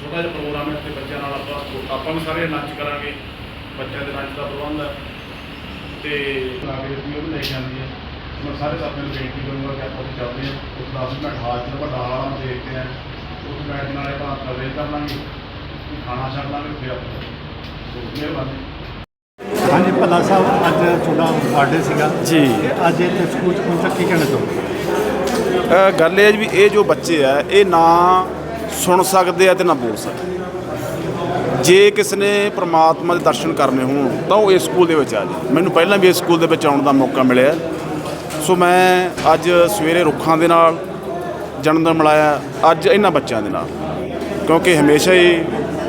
ਛੋਟਾ ਜਿਹਾ ਪ੍ਰੋਗਰਾਮ ਹੈ ਤੇ ਬੱਚਿਆਂ ਨਾਲ ਆਪਾਂ ਆਪਾਂ ਵੀ ਸਾਰੇ ਲੰਚ ਕਰਾਂਗੇ। ਬੱਚਿਆਂ ਦੇ ਲੰਚ ਦਾ ਪ੍ਰਬੰਧ ਹੈ। ਤੇ ਲਾਗੇ ਦੀ ਉਹ ਵੀ ਲੈ ਆਉਂਦੀ ਹੈ। ਮੈਂ ਸਾਰੇ ਸਾਥੀਆਂ ਨੂੰ ਬੇਨਤੀ ਕਰੂੰਗਾ ਕਿ ਆਪਾਂ ਉੱਥੇ ਚੱਲਦੇ ਹਾਂ। ਉਸ 10 ਮਿੰਟ ਹਾਲ ਚ ਵੱਡਾ ਹਾਲ ਨੂੰ ਦੇਖਦੇ ਹਾਂ। ਉਸ ਬੈਠ ਨਾਲੇ ਆਪਾਂ ਕਵਰੇਜ ਕਰ ਲਾਂਗੇ। ਖਾਣਾ ਛਕ ਲਾਂਗੇ ਫਿਰ ਆਪਾਂ ਸੋ ਮਿਹਰਬਾਨੀ ਹਾਂਜੀ ਭੱਲਾ ਸਾਹਿਬ ਅੱਜ ਤੁਹਾਡਾ ਬਰਥਡੇ ਸੀਗਾ। ਜੀ। ਅੱਜ ਇੱਥੇ ਸਕੂਲ ਚ ਪਹੁੰਚਾ ਕੀ ਕਹਿਣਾ ਚਾਹੋਗੇ? ਗੱਲ ਇਹ ਹੈ ਜੀ ਵੀ ਇਹ ਜੋ ਬੱਚੇ ਆ ਇਹ ਨਾ ਸੁਣ ਸਕਦੇ ਆ ਤੇ ਨਾ ਬੋਲ ਸਕਦੇ ਜੇ ਕਿਸ ਨੇ ਪ੍ਰਮਾਤਮਾ ਦੇ ਦਰਸ਼ਨ ਕਰਨੇ ਹੋਣ ਤਾਂ ਉਹ ਇਸ ਸਕੂਲ ਦੇ ਵਿੱਚ ਆ ਜਾਏ ਮੈਨੂੰ ਪਹਿਲਾਂ ਵੀ ਇਸ ਸਕੂਲ ਦੇ ਵਿੱਚ ਆਉਣ ਦਾ ਮੌਕਾ ਮਿਲਿਆ ਸੋ ਮੈਂ ਅੱਜ ਸਵੇਰੇ ਰੁੱਖਾਂ ਦੇ ਨਾਲ ਜਨਮ ਦਿਨ ਮਨਾਇਆ ਅੱਜ ਇਹਨਾਂ ਬੱਚਿਆਂ ਦੇ ਨਾਲ ਕਿਉਂਕਿ ਹਮੇਸ਼ਾ ਹੀ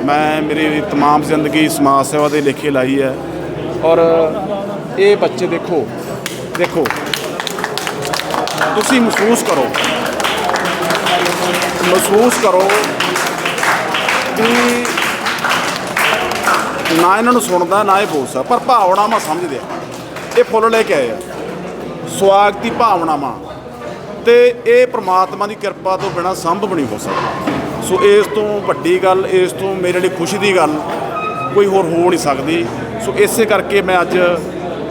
ਮੈਂ ਮੇਰੀ तमाम ਜ਼ਿੰਦਗੀ ਸਮਾਜ ਸੇਵਾ ਦੇ ਲੇਖੇ ਲਾਈ ਹੈ ਔਰ ਇਹ ਬੱਚੇ ਦੇਖੋ ਦੇਖੋ ਤੁਸੀਂ ਮਹਿਸੂਸ ਕਰੋ ਮਹਿਸੂਸ ਕਰੋ ਵੀ ਨਾ ਇਹਨਾਂ ਨੂੰ ਸੁਣਦਾ, ਨਾ ਇਹ ਬੋਲਦਾ, ਪਰ ਭਾਵਨਾਵਾਂ ਸਮਝਦੇ ਆ। ਇਹ ਫੁੱਲ ਲੈ ਕੇ ਆਏ ਆ। ਸਵਾਗਤੀ ਭਾਵਨਾਵਾਂ। ਤੇ ਇਹ ਪ੍ਰਮਾਤਮਾ ਦੀ ਕਿਰਪਾ ਤੋਂ ਬਿਨਾ ਸੰਭਵ ਨਹੀਂ ਹੋ ਸਕਦਾ। ਸੋ ਇਸ ਤੋਂ ਵੱਡੀ ਗੱਲ, ਇਸ ਤੋਂ ਮੇਰੇ ਲਈ ਖੁਸ਼ੀ ਦੀ ਗੱਲ ਕੋਈ ਹੋਰ ਹੋ ਨਹੀਂ ਸਕਦੀ। ਸੋ ਇਸੇ ਕਰਕੇ ਮੈਂ ਅੱਜ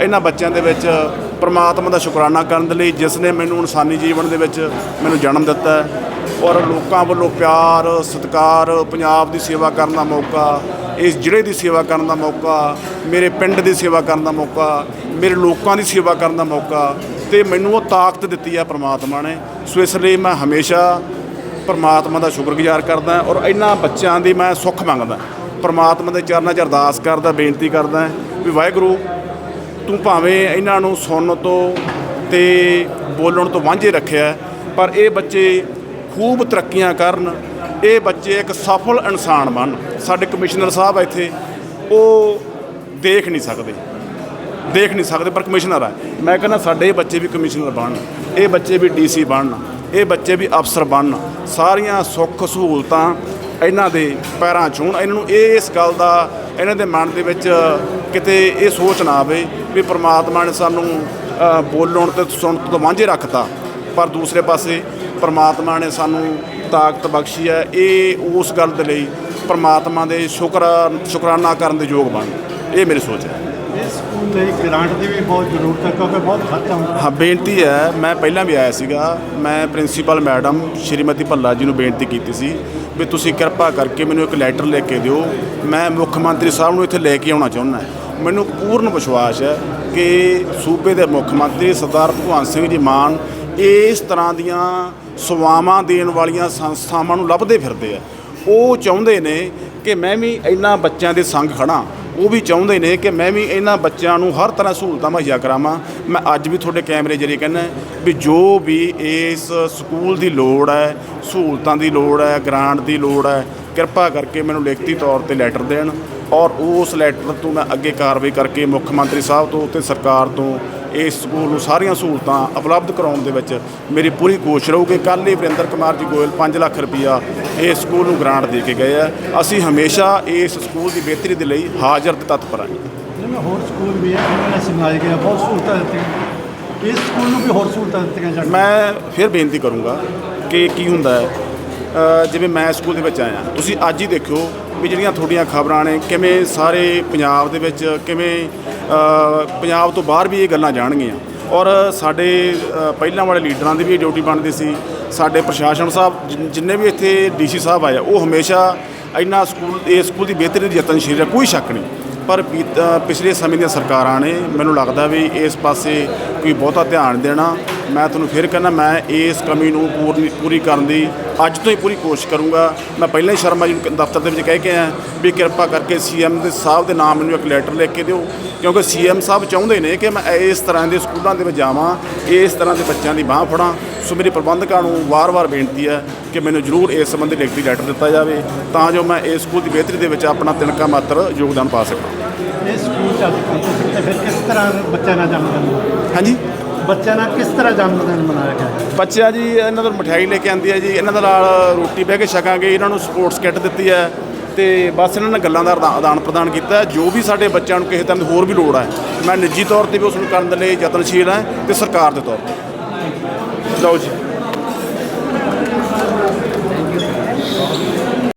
ਇਹਨਾਂ ਬੱਚਿਆਂ ਦੇ ਵਿੱਚ ਪ੍ਰਮਾਤਮਾ ਦਾ ਸ਼ੁਕਰਾਨਾ ਕਰਨ ਦੇ ਲਈ, ਜਿਸ ਨੇ ਮੈਨੂੰ ਇਨਸਾਨੀ ਜੀਵਨ ਦੇ ਵਿੱਚ ਮੈਨੂੰ ਜਨਮ ਦਿੱਤਾ ਔਰ ਲੋਕਾਂ ਵੱਲੋਂ ਪਿਆਰ, ਸਤਿਕਾਰ, ਪੰਜਾਬ ਦੀ ਸੇਵਾ ਕਰਨ ਦਾ ਮੌਕਾ, ਇਸ ਜ਼ਿਲ੍ਹੇ ਦੀ ਸੇਵਾ ਕਰਨ ਦਾ ਮੌਕਾ, ਮੇਰੇ ਪਿੰਡ ਦੀ ਸੇਵਾ ਕਰਨ ਦਾ ਮੌਕਾ, ਮੇਰੇ ਲੋਕਾਂ ਦੀ ਸੇਵਾ ਕਰਨ ਦਾ ਮੌਕਾ ਤੇ ਮੈਨੂੰ ਉਹ ਤਾਕਤ ਦਿੱਤੀ ਹੈ ਪ੍ਰਮਾਤਮਾ ਨੇ। ਸੋ ਇਸ ਲਈ ਮੈਂ ਹਮੇਸ਼ਾ ਪ੍ਰਮਾਤਮਾ ਦਾ ਸ਼ੁਕਰਗੁਜ਼ਾਰ ਕਰਦਾ ਔਰ ਇਹਨਾਂ ਬੱਚਿਆਂ ਦੀ ਮੈਂ ਸੁੱਖ ਮੰਗਦਾ। ਪ੍ਰਮਾਤਮਾ ਦੇ ਚਰਨਾਂ 'ਚ ਅਰਦਾਸ ਕਰਦਾ, ਬੇਨਤੀ ਕਰਦਾ ਵੀ ਵਾਹਿਗੁਰੂ, ਤੂੰ ਭਾਵੇਂ ਇਹਨਾਂ ਨੂੰ ਸੁਣਨ ਤੋਂ ਤੇ ਬੋਲਣ ਤੋਂ ਵਾਂਝੇ ਰੱਖਿਆ, ਪਰ ਇਹ ਬੱਚੇ ਖੂਬ ਤਰੱਕੀਆਂ ਕਰਨ। ਇਹ ਬੱਚੇ ਇੱਕ ਸਫਲ ਇਨਸਾਨ ਬਣਨ ਸਾਡੇ ਕਮਿਸ਼ਨਰ ਸਾਹਿਬ ਇੱਥੇ, ਉਹ ਦੇਖ ਨਹੀਂ ਸਕਦੇ। ਦੇਖ ਨਹੀਂ ਸਕਦੇ, ਪਰ ਕਮਿਸ਼ਨਰ ਆ। ਮੈਂ ਕਹਿੰਦਾ, ਸਾਡੇ ਇਹ ਬੱਚੇ ਵੀ ਕਮਿਸ਼ਨਰ ਬਣਨ ਇਹ ਬੱਚੇ ਵੀ ਡੀਸੀ ਬਣਨ ਇਹ ਬੱਚੇ ਵੀ ਅਫਸਰ ਬਣਨ ਸਾਰੀਆਂ ਸੁੱਖ ਸਹੂਲਤਾਂ ਇਹਨਾਂ ਦੇ ਪੈਰਾਂ 'ਚ ਹੋਣ। ਇਹਨਾਂ ਨੂੰ ਇਹ ਇਸ ਗੱਲ ਦਾ, ਇਹਨਾਂ ਦੇ ਮਨ ਦੇ ਵਿੱਚ ਕਿਤੇ ਇਹ ਸੋਚ ਨਾ ਆਵੇ ਵੀ ਪ੍ਰਮਾਤਮਾ ਨੇ ਸਾਨੂੰ ਬੋਲਣ ਤੇ ਸੁਣਨ ਤੋਂ ਵਾਂਝੇ ਰੱਖਤਾ। ਪਰ ਦੂਸਰੇ ਪਾਸੇ ਪ੍ਰਮਾਤਮਾ ਨੇ ਸਾਨੂੰ ਤਾਕਤ ਬਖਸ਼ੀ ਹੈ ਇਹ ਉਸ ਗੱਲ ਦੇ ਲਈ ਪ੍ਰਮਾਤਮਾ ਦੇ ਸ਼ੁਕਰ ਸ਼ੁਕਰਾਨਾ ਕਰਨ ਦੇ ਯੋਗ ਬਣ। ਇਹ ਮੇਰੀ ਸੋਚ ਹੈ। ਇਸ ਸਕੂਲ ਲਈ ਗ੍ਰਾਂਟ ਦੀ ਵੀ ਬਹੁਤ ਜ਼ਰੂਰਤ ਹੈ ਕਿਉਂਕਿ ਬਹੁਤ ਖਰਚਾ ਹੁੰਦਾ। ਹਾਂ ਬੇਨਤੀ ਹੈ ਮੈਂ ਪਹਿਲਾਂ ਵੀ ਆਇਆ ਸੀਗਾ ਮੈਂ ਪ੍ਰਿੰਸੀਪਲ ਮੈਡਮ ਸ਼੍ਰੀਮਤੀ ਭੱਲਾ ਜੀ ਨੂੰ ਬੇਨਤੀ ਕੀਤੀ ਸੀ ਵੀ ਤੁਸੀਂ ਕਿਰਪਾ ਕਰਕੇ ਮੈਨੂੰ ਇੱਕ ਲੈਟਰ ਲਿਖ ਕੇ ਦਿਓ। ਮੈਂ ਮੁੱਖ ਮੰਤਰੀ ਸਾਹਿਬ ਨੂੰ ਇੱਥੇ ਲੈ ਕੇ ਆਉਣਾ ਚਾਹੁੰਦਾ ਮੈਨੂੰ ਪੂਰਨ ਵਿਸ਼ਵਾਸ ਹੈ ਕਿ ਸੂਬੇ ਦੇ ਮੁੱਖ ਮੰਤਰੀ ਸਰਦਾਰ ਭਗਵੰਤ ਸਿੰਘ ਜੀ ਮਾਨ ਇਸ ਤਰ੍ਹਾਂ ਦੀਆਂ ਸੇਵਾਵਾਂ ਦੇਣ ਵਾਲੀਆਂ ਸੰਸਥਾਵਾਂ ਨੂੰ ਲੱਭਦੇ ਫਿਰਦੇ ਆ। ਉਹ ਚਾਹੁੰਦੇ ਨੇ ਕਿ ਮੈਂ ਵੀ ਇਹਨਾਂ ਬੱਚਿਆਂ ਦੇ ਸੰਗ ਖੜਾਂ ਉਹ ਵੀ ਚਾਹੁੰਦੇ ਨੇ ਕਿ ਮੈਂ ਵੀ ਇਹਨਾਂ ਬੱਚਿਆਂ ਨੂੰ ਹਰ ਤਰ੍ਹਾਂ ਸਹੂਲਤਾਂ ਮੁਹੱਈਆ ਕਰਾਵਾਂ। ਮੈਂ ਅੱਜ ਵੀ ਤੁਹਾਡੇ ਕੈਮਰੇ ਜਰੀਏ ਕਹਿੰਦਾ ਵੀ ਜੋ ਵੀ ਇਸ ਸਕੂਲ ਦੀ ਲੋੜ ਹੈ, ਸਹੂਲਤਾਂ ਦੀ ਲੋੜ ਹੈ, ਗ੍ਰਾਂਟ ਦੀ ਲੋੜ ਹੈ ਕਿਰਪਾ ਕਰਕੇ ਮੈਨੂੰ ਲਿਖਤੀ ਤੌਰ ਤੇ ਲੈਟਰ ਦੇਣ ਔਰ ਉਸ ਲੈਟਰ ਤੋਂ ਮੈਂ ਅੱਗੇ ਕਾਰਵਾਈ ਕਰਕੇ ਮੁੱਖ ਮੰਤਰੀ ਸਾਹਿਬ ਤੋਂ ਤੇ ਸਰਕਾਰ ਤੋਂ ਇਸ ਸਕੂਲ ਨੂੰ ਸਾਰੀਆਂ ਸਹੂਲਤਾਂ ਉਪਲਬਧ ਕਰਾਉਣ ਦੇ ਵਿੱਚ ਮੇਰੀ ਪੂਰੀ ਕੋਸ਼ਿਸ਼ ਰਹੂਗੀ। ਕੱਲ੍ਹ ਹੀ ਵਰਿੰਦਰ ਕੁਮਾਰ ਜੀ ਗੋਇਲ 5 ਲੱਖ ਰੁਪਈਆ ਇਸ ਸਕੂਲ ਨੂੰ ਗ੍ਰਾਂਟ ਦੇ ਕੇ ਗਏ ਆ। ਅਸੀਂ ਹਮੇਸ਼ਾ ਇਸ ਸਕੂਲ ਦੀ ਬਿਹਤਰੀ ਦੇ ਲਈ ਹਾਜ਼ਰ ਤੇ ਤਤਪਰ ਹਾਂ। ਜਿਵੇਂ ਹੋਰ ਸਕੂਲ ਵੀ ਹੈ ਉਹਨਾਂ ਨੇ ਸਿਖਾਏ ਗਏ ਬਹੁਤ ਸਹੂਲਤਾਂ ਦਿੱਤੀਆਂ। ਇਸ ਸਕੂਲ ਨੂੰ ਵੀ ਹੋਰ ਸਹੂਲਤਾਂ ਦਿੱਤੀਆਂ ਜਾਣ। ਮੈਂ ਫਿਰ ਬੇਨਤੀ ਕਰੂੰਗਾ ਕਿ ਕੀ ਹੁੰਦਾ ਹੈ ਜਿਵੇਂ ਮੈਂ ਸਕੂਲ ਦੇ ਵਿੱਚ ਆਇਆ ਤੁਸੀਂ ਅੱਜ ਹੀ ਦੇਖਿਓ ਵੀ ਜਿਹੜੀਆਂ ਤੁਹਾਡੀਆਂ ਖਬਰਾਂ ਨੇ ਕਿਵੇਂ ਸਾਰੇ ਪੰਜਾਬ ਦੇ ਵਿੱਚ ਕਿਵੇਂ ਪੰਜਾਬ ਤੋਂ ਬਾਹਰ ਵੀ ਇਹ ਗੱਲਾਂ ਜਾਣਗੀਆਂ। ਔਰ ਸਾਡੇ ਪਹਿਲਾਂ ਵਾਲੇ ਲੀਡਰਾਂ ਦੀ ਵੀ ਇਹ ਡਿਊਟੀ ਬਣਦੀ ਸੀ ਸਾਡੇ ਪ੍ਰਸ਼ਾਸਨ ਸਾਹਿਬ ਜਿ- ਜਿੰਨੇ ਵੀ ਇੱਥੇ ਡੀਸੀ ਸਾਹਿਬ ਆਏ ਆ, ਉਹ ਹਮੇਸ਼ਾ ਇੰਨਾ ਸਕੂਲ ਇਹ ਸਕੂਲ ਦੀ ਬਿਹਤਰੀ ਦੀ ਯਤਨਸ਼ੀਲ ਹੈ ਕੋਈ ਸ਼ੱਕ ਨਹੀਂ। ਪਰ ਪਿਛਲੇ ਸਮੇਂ ਦੀਆਂ ਸਰਕਾਰਾਂ ਨੇ ਮੈਨੂੰ ਲੱਗਦਾ ਵੀ ਇਸ ਪਾਸੇ ਕੋਈ ਬਹੁਤਾ ਧਿਆਨ ਦੇਣਾ ਮੈਂ ਤੁਹਾਨੂੰ ਫਿਰ ਕਹਿੰਦਾ ਮੈਂ ਇਸ ਕਮੀ ਨੂੰ ਪੂਰੀ ਪੂਰੀ ਕਰਨ ਦੀ ਅੱਜ ਤੋਂ ਹੀ ਪੂਰੀ ਕੋਸ਼ਿਸ਼ ਕਰੂੰਗਾ। ਮੈਂ ਪਹਿਲਾਂ ਹੀ ਸ਼ਰਮਾ ਜੀ ਨੂੰ ਦਫ਼ਤਰ ਦੇ ਵਿੱਚ ਕਹਿ ਕੇ ਆਇਆ ਵੀ ਕਿਰਪਾ ਕਰਕੇ ਸੀਐਮ ਦੇ ਸਾਹਿਬ ਦੇ ਨਾਮ ਮੈਨੂੰ ਇੱਕ ਲੈਟਰ ਲਿਖ ਕੇ ਦਿਓ ਕਿਉਂਕਿ ਸੀਐਮ ਸਾਹਿਬ ਚਾਹੁੰਦੇ ਨੇ ਕਿ ਮੈਂ ਇਸ ਤਰ੍ਹਾਂ ਦੇ ਸਕੂਲਾਂ ਦੇ ਵਿੱਚ ਜਾਵਾਂ ਇਸ ਤਰ੍ਹਾਂ ਦੇ ਬੱਚਿਆਂ ਦੀ ਬਾਹ ਫੜਾਂ। ਸੋ ਮੇਰੀ ਪ੍ਰਬੰਧਕਾਂ ਨੂੰ ਵਾਰ-ਵਾਰ ਬੇਨਤੀ ਹੈ ਕਿ ਮੈਨੂੰ ਜ਼ਰੂਰ ਇਸ ਸੰਬੰਧੀ ਲਿਖਤੀ ਲੈਟਰ ਦਿੱਤਾ ਜਾਵੇ ਤਾਂ ਜੋ ਮੈਂ ਇਸ ਸਕੂਲ ਦੀ ਬਿਹਤਰੀ ਦੇ ਵਿੱਚ ਆਪਣਾ ਤਿਣਕਾ ਮਾਤਰ ਯੋਗਦਾਨ ਪਾ ਸਕਾਂ। ਇਸ ਸਕੂਲ ਚ ਅੱਜ ਪਹੁੰਚੇ ਤੇ ਫਿਰ ਕਿਸ ਤਰ੍ਹਾਂ ਬੱਚਿਆਂ ਦਾ ਜਨਮ ਦਿਨ ਹਾਂਜੀ? ਬੱਚਿਆਂ ਨਾਲ ਕਿਸ ਤਰ੍ਹਾਂ ਜਨਮ ਦਿਨ ਮਨਾਇਆ ਗਿਆ? ਬੱਚਿਆਂ ਜੀ, ਇਹਨਾਂ ਤੋਂ ਮਠਿਆਈ ਲੈ ਕੇ ਆਂਦੀ ਹੈ ਜੀ, ਇਹਨਾਂ ਦੇ ਨਾਲ ਰੋਟੀ ਬਹਿ ਕੇ ਛਕਾਂਗੇ, ਇਹਨਾਂ ਨੂੰ ਸਪੋਰਟਸ ਕਿੱਟ ਦਿੱਤੀ ਹੈ ਤੇ ਬਸ ਇਹਨਾਂ ਨੇ ਗੱਲਾਂ ਦਾ ਆਦਾਨ- ਪ੍ਰਦਾਨ ਕੀਤਾ ਜੋ ਵੀ ਸਾਡੇ ਬੱਚਿਆਂ ਨੂੰ ਕਿਸੇ ਤਰ੍ਹਾਂ ਦੀ ਹੋਰ ਵੀ ਲੋੜ ਹੈ, ਮੈਂ ਨਿੱਜੀ ਤੌਰ ਤੇ ਵੀ ਉਸ ਨੂੰ ਕਰਨ ਦੇ ਲਈ ਯਤਨਸ਼ੀਲ ਹਾਂ ਤੇ ਸਰਕਾਰ ਦੇ ਤੌਰ ਤੇ। ਲਓ ਜੀ।